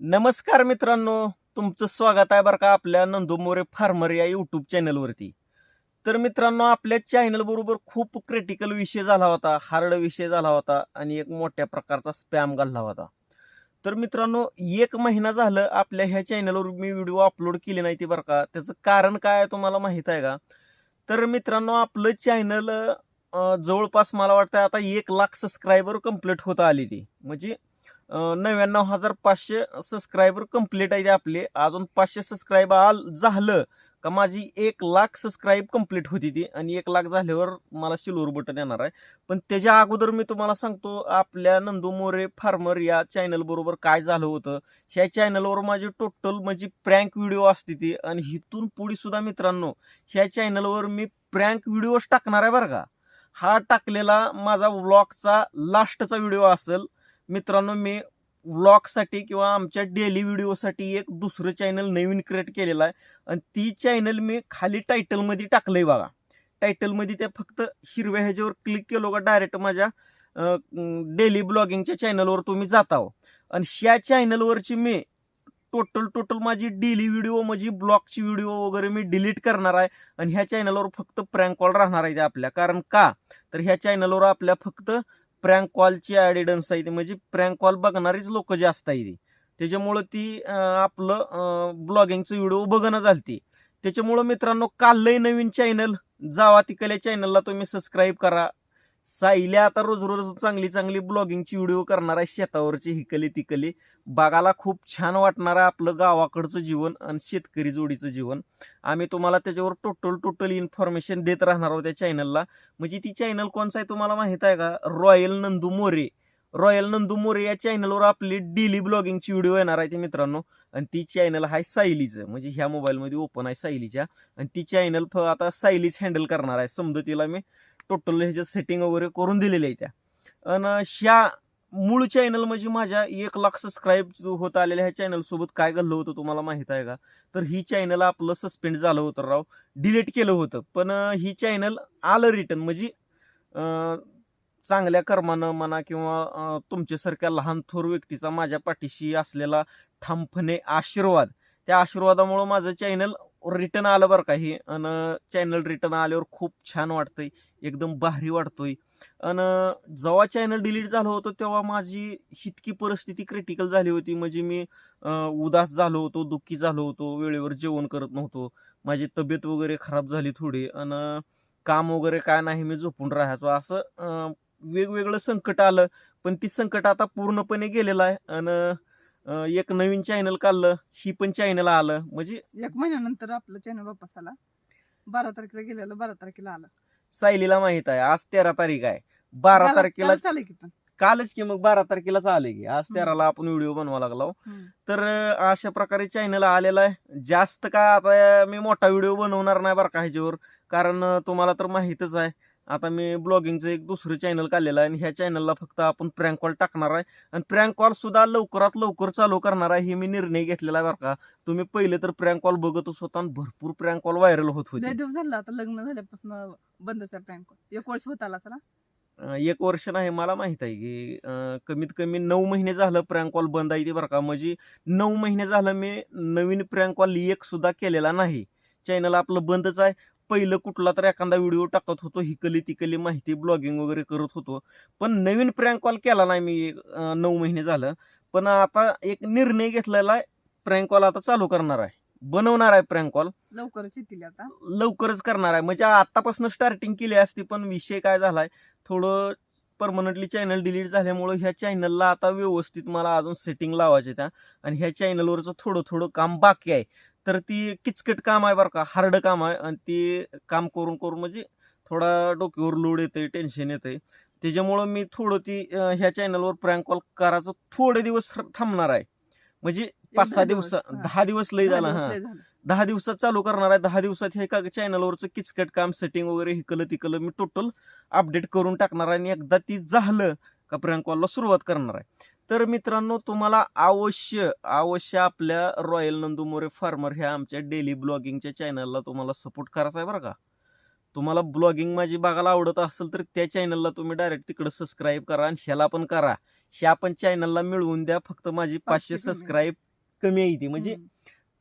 नमस्कार मित्रांनो तुमचं स्वागत आहे बरं का आपल्या नंदू मोरे फार्मर या यूट्यूब चॅनलवरती तर मित्रांनो आपल्या चॅनलबरोबर खूप क्रिटिकल विषय झाला होता हार्ड विषय झाला होता आणि एक मोठ्या प्रकारचा स्पॅम घालला होता. तर मित्रांनो एक महिना झालं आपल्या ह्या चॅनलवर मी व्हिडिओ अपलोड केले नाही ते बरं का. त्याचं कारण काय आहे तुम्हाला माहीत आहे का? तर मित्रांनो आपलं चॅनल जवळपास मला वाटतं आता एक लाख सबस्क्रायबर कंप्लीट होत आली ती. म्हणजे नव्याण्णव हजार पाचशे सबस्क्रायबर कंप्लीट आहे ते आपले. अजून पाचशे सबस्क्राईब आल झालं का माझी एक लाख सबस्क्राईब कंप्लीट होती ती. आणि एक लाख झाल्यावर मला सिल्वर बटन येणार आहे. पण त्याच्या अगोदर मी तुम्हाला सांगतो आपल्या नंदू मोरे फार्मर या चॅनलबरोबर काय झालं होतं? ह्या चॅनलवर माझी टोटल म्हणजे प्रँक व्हिडिओ असते ती. आणि हिथून पुढे सुद्धा मित्रांनो ह्या चॅनलवर मी प्रँक व्हिडिओज टाकणार आहे बरं का? हा टाकलेला माझा व्लॉगचा लास्टचा व्हिडिओ असेल. मित्रांनो मी व्लॉगसाठी किंवा आमच्या डेली व्हिडिओसाठी एक दुसरं चॅनल नवीन क्रिएट केलेलं आहे. आणि ती चॅनल मी खाली टायटलमध्ये टाकलं आहे बघा. टायटलमध्ये ते फक्त हिरव्या ह्याच्यावर क्लिक केलो का डायरेक्ट माझ्या डेली ब्लॉगिंगच्या चॅनलवर तुम्ही जाता हो आणि ह्या चॅनलवरची मी टोटल टोटल माझी डेली व्हिडिओ माझी ब्लॉगची व्हिडिओ वगैरे मी डिलीट करणार आहे. आणि ह्या चॅनलवर फक्त प्रँक कॉल राहणार आहे ते आपल्या. कारण का? तर ह्या चॅनलवर आपल्या फक्त प्रँक कॉलची ॲडिडन्स आहे ती. म्हणजे प्रँक कॉल बघणारीच लोक जास्त आहे ती. त्याच्यामुळं ती आपलं ब्लॉगिंगचं व्हिडिओ बघणं झालती. त्याच्यामुळं मित्रांनो कालही नवीन चॅनल जावा तिकल्या चॅनलला तुम्ही सबस्क्राईब करा. साईल्या आता रोज रोज चांगली चांगली ब्लॉगिंगची व्हिडिओ करणार आहे शेतावरची हिकली तिकली. बघायला खूप छान वाटणार आहे आपलं गावाकडचं जीवन आणि शेतकरी जोडीचं जीवन. आम्ही तुम्हाला त्याच्यावर टोटल टोटल इन्फॉर्मेशन देत राहणार आहोत त्या चॅनलला म्हणजे ती चॅनल कोणचं आहे तुम्हाला माहीत आहे का? रॉयल नंदू मोरे. रॉयल नंदू मोरे या चॅनलवर आपली डेली ब्लॉगिंगची व्हिडिओ येणार आहे ते मित्रांनो. आणि ती चॅनल आहे सायलीचं. म्हणजे ह्या मोबाईलमध्ये ओपन आहे सायलीच्या. आणि ती चॅनल आता सायलीच हँडल करणार आहे. समजा तिला मी. टोटल ह्याच्या सेटिंग वगैरे करून दिलेल्या आहे त्या. आणि ह्या मूळ चॅनल म्हणजे माझ्या एक लाख सबस्क्राईब होत आलेल्या ह्या चॅनलसोबत काय घडलं होतं तुम्हाला माहीत आहे का? तर ही चॅनल आपलं सस्पेंड झालं होतं राव. डिलीट केलं होतं. पण ही चॅनल आलं रिटर्न म्हणजे चांगल्या कर्मानं म्हणा किंवा तुमच्यासारख्या लहान थोर व्यक्तीचा माझ्या पाठीशी असलेला ठामपणे आशीर्वाद. त्या आशीर्वादामुळं माझं चॅनल रिटर्न आलं बरं का हे. आणि चॅनल रिटर्न आल्यावर खूप छान वाटतंय. एकदम भारी वाटतोय आणि जेव्हा चॅनल डिलीट झालं होतं तेव्हा माझी इतकी परिस्थिती क्रिटिकल झाली होती. म्हणजे मी उदास झालो होतो दुःखी झालो होतो वेळेवर जेवण करत नव्हतो. माझी तब्येत वगैरे खराब झाली थोडी. आणि काम वगैरे काय नाही मी झोपून राहायचो. असं वेगवेगळं संकट आलं. पण ती संकट आता पूर्णपणे गेलेलं आहे. आणि एक नवीन चॅनल काढलं ही पण चॅनल आलं. म्हणजे एक महिन्यानंतर आपलं चॅनल वापस आला. बारा तारखेला गेलेलं बारा तारखेला आलं. सायलीला माहीत आहे. आज तेरा तारीख आहे. बारा तारखेला काल चालेल की पण. कालच की मग बारा तारखेलाच आले की. आज हम्म. तेराला आपण व्हिडिओ बनवा लागलो. हम्म. तर अं, अशा प्रकारे चॅनल आलेला आहे. जास्त काय आता मी मोठा व्हिडिओ बनवणार नाही बरं का ह्याच्यावर. कारण अं, तुम्हाला तर माहीतच आहे. आता मी ब्लॉगिंगचं एक दुसरं चॅनल काढलेलं आहे आणि ह्या चॅनलला फक्त आपण प्रँक कॉल टाकणार आहे. आणि प्रँक कॉल सुद्धा लवकरात लवकर चालू करणार आहे हे मी निर्णय घेतलेला आहे बरं का. तुम्ही पहिले तर प्रँक कॉल बघतच होता आणि भरपूर प्रँक कॉल व्हायरल होत लय होते दिवस झाला आता लग्न झाल्यापासून बंदच आहे प्रँक एक वर्ष होत आला असं अं, एक वर्ष नाही मला माहीत आहे की अं, कमीत कमी नऊ महिने झालं प्रँक कॉल बंद आहे ते बरं का. म्हणजे नऊ महिने झालं मी नवीन प्रँक कॉल एक सुद्धा केलेला नाही. चॅनल आपलं बंदच आहे. पहिलं कुठला तर एखादा व्हिडिओ टाकत होतो हिकली तिकली माहिती ब्लॉगिंग वगैरे करत होतो. पण नवीन प्रँक कॉल केला नाही मी नऊ महिने झालं. पण आता एक निर्णय घेतलेला आहे प्रँक कॉल आता चालू करणार आहे. बनवणार आहे प्रँक कॉल लवकरच येतील आता. लवकरच करणार आहे. म्हणजे आतापासून स्टार्टिंग केली असती पण विषय काय झालाय थोडं परमनंटली चॅनल डिलीट झाल्यामुळं ह्या चॅनलला आता व्यवस्थित मला अजून सेटिंग लावायचे त्या. आणि ह्या चॅनलवरचं थोडं थोडं काम बाकी आहे. तर ती किचकट काम आहे बरं का हार्ड काम आहे. आणि ते काम करून करून म्हणजे थोडा डोक्यावर लोड येते टेन्शन येते त्याच्यामुळं मी थोडं ती ह्या चॅनलवर प्रँक कॉल करायचं थोडे दिवस थांबणार आहे. म्हणजे पाच सहा दिवस. दहा दिवस लय दहा झाला हा. दहा दिवसात चालू करणार आहे. दहा दिवसात हे का चॅनलवरचं किचकट काम सेटिंग वगैरे हिकलं तिकलं मी टोटल अपडेट करून टाकणार आहे आणि एकदा ती झालं का प्रँक कॉलला सुरुवात करणार आहे. तर मित्रांनो तुम्हाला अवश्य अवश्य आपल्या रॉयल नंदू मोरे फार्मर ह्या आमच्या डेली ब्लॉगिंगच्या चॅनलला तुम्हाला सपोर्ट करायचा आहे बरं का. तुम्हाला ब्लॉगिंग माझी बघायला आवडत असेल तर त्या चॅनलला तुम्ही डायरेक्ट तिकडे सबस्क्राईब करा आणि ह्याला पण करा. ह्या पण चॅनलला मिळवून द्या. फक्त माझी पाचशे. सबस्क्राईब कमी. आहे ती. म्हणजे.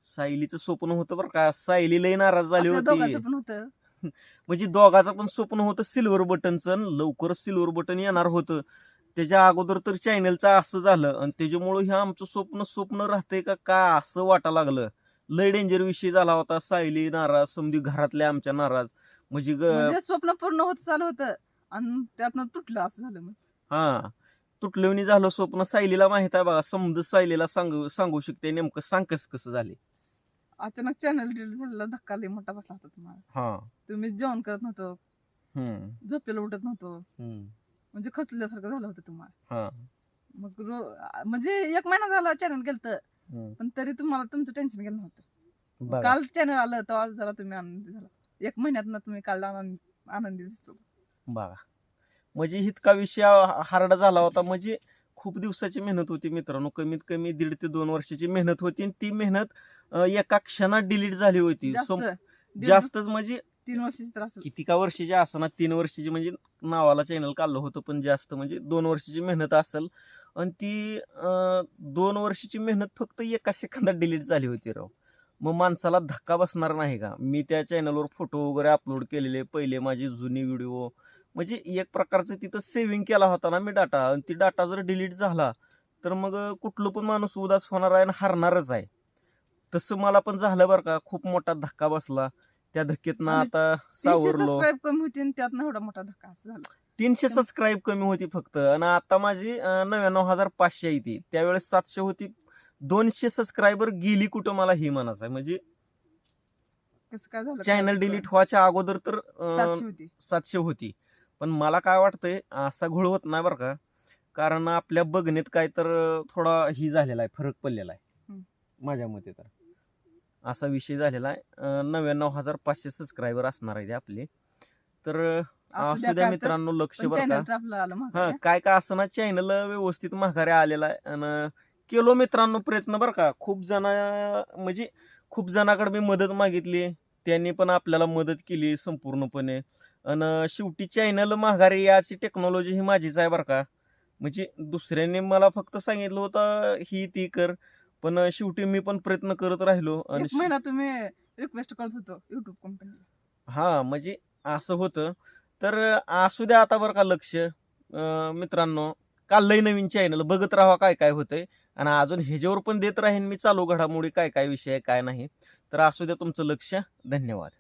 सायलीचं स्वप्न होतं बरं का. सायली लई नाराज झाली आपल्या होती. दोघांचं पण होतं. म्हणजे दोघाचं पण स्वप्न होतं सिल्वर बटनचं लवकरच सिल्वर बटन येणार होतं. त्याच्या अगोदर तर चॅनलचं असं झालं आणि त्याच्यामुळं हे आमचं स्वप्न स्वप्न राहतंय का? का असं वाटा लागलं? लय डेंजर विषय झाला होता. सायली नाराज समधी घरातल्या आमच्या नाराज. म्हणजे ग- म्हणजे स्वप्न पूर्ण होत चालू होतं आणि त्यातनं तुटलं असं झालं मग. हा. तुटलेवणी झालं स्वप्न. सायलीला माहीत आहे बघा. समज सायलीला सांगू सांगू शकते नेमकं सांग कसं कसं झाले अचानक चॅनल डिलीट झालेला धक्का लई मोठा बसला होता तुम्हाला. हा. तुम्ही जेवण करत नव्हतो. हम्म. झोपेला उठत नव्हतो. हम्म. म्हणजे खचल्यासारखं झालं होतं तुम्हाला. हा. मग रो म्हणजे एक महिना झाला चॅनल गेलं हम्म. पण तरी तुम्हाला तुमचं टेन्शन गेलं नव्हतं. बघा काल चॅनल आलं तेव्हा जरा तुम्ही आनंदी झाला. एक महिन्यात तुम्ही काल आनंद आनंदी दिसतो बघा म्हणजे इतका विषय हार्ड झाला होता. म्हणजे खूप दिवसाची मेहनत होती मित्रांनो. कमीत कमी दीड ते दोन वर्षाची मेहनत होती आणि ती मेहनत एका क्षणात डिलीट झाली होती. जास्त. सम- दीड- जास्तच म्हणजे तीन वर्षाची त्रास किती का वर्षाची असना तीन वर्षाची म्हणजे नावाला चॅनल काढलं होतं पण जास्त म्हणजे दोन वर्षाची मेहनत असेल. आणि ती अं, दोन वर्षाची मेहनत फक्त एका सेकंदात डिलीट झाली होती राव. मग माणसाला धक्का बसणार नाही का? मी त्या चॅनलवर फोटो वगैरे अपलोड केलेले पहिले माझी जुनी व्हिडिओ म्हणजे एक प्रकारचं तिथं सेव्हिंग केला होता ना मी डाटा आणि ती डाटा जर डिलीट झाला तर मग कुठलं पण माणूस उदास होणार आहे आणि हरणारच आहे. तसं मला पण झालं बरं का. खूप मोठा धक्का बसला. त्या धक्केतनं आणि आता सावरलो. कमी होती त्यातनं एवढा मोठा धक्का असं झाला. तीनशे सबस्क्राईब कमी होती फक्त. आणि आता माझी नव्याण्णव हजार पाचशे आहे ती. त्यावेळेस सातशे होती. दोनशे सबस्क्रायबर गेली कुठं मला ही म्हणायचं आहे म्हणजे कसं काय झालं? चॅनल डिलीट व्हायच्या अगोदर तर सातशे होती. पण मला काय वाटतंय असा घोळ होत नाही बरं का. कारण आपल्या बघण्यात काय तर थोडा ही झालेला आहे फरक पडलेला आहे. माझ्या मते तर. असा विषय झालेला आहे. नव्याण्णव हजार पाचशे सबस्क्रायबर असणार आहे आपले. तर असू द्या मित्रांनो लक्ष बरं का. हा. काय काय असं ना चॅनल व्यवस्थित माघारी आलेला आहे. आणि केलो मित्रांनो प्रयत्न बरं का. खूप जण म्हणजे खूप जणाकडे मी मदत मागितली. त्यांनी पण आपल्याला मदत केली संपूर्णपणे. आणि शेवटी चॅनल माघारी याची टेक्नॉलॉजी ही माझीच आहे बरं का. म्हणजे दुसऱ्याने मला फक्त सांगितलं होतं ही ती कर. पण शेवटी मी पण प्रयत्न करत राहिलो आणि महिना तुम्ही रिक्वेस्ट करत होतो युट्यूब कंपनीला हा म्हणजे असं होतं. तर असू द्या आता बरं का लक्ष. मित्रांनो काल लई नवीन चॅनल बघत राहा काय काय होतंय. आणि अजून ह्याच्यावर पण देत राहीन मी चालू घडामोडी काय काय विषय काय नाही. तर असू द्या तुमचं लक्ष. धन्यवाद.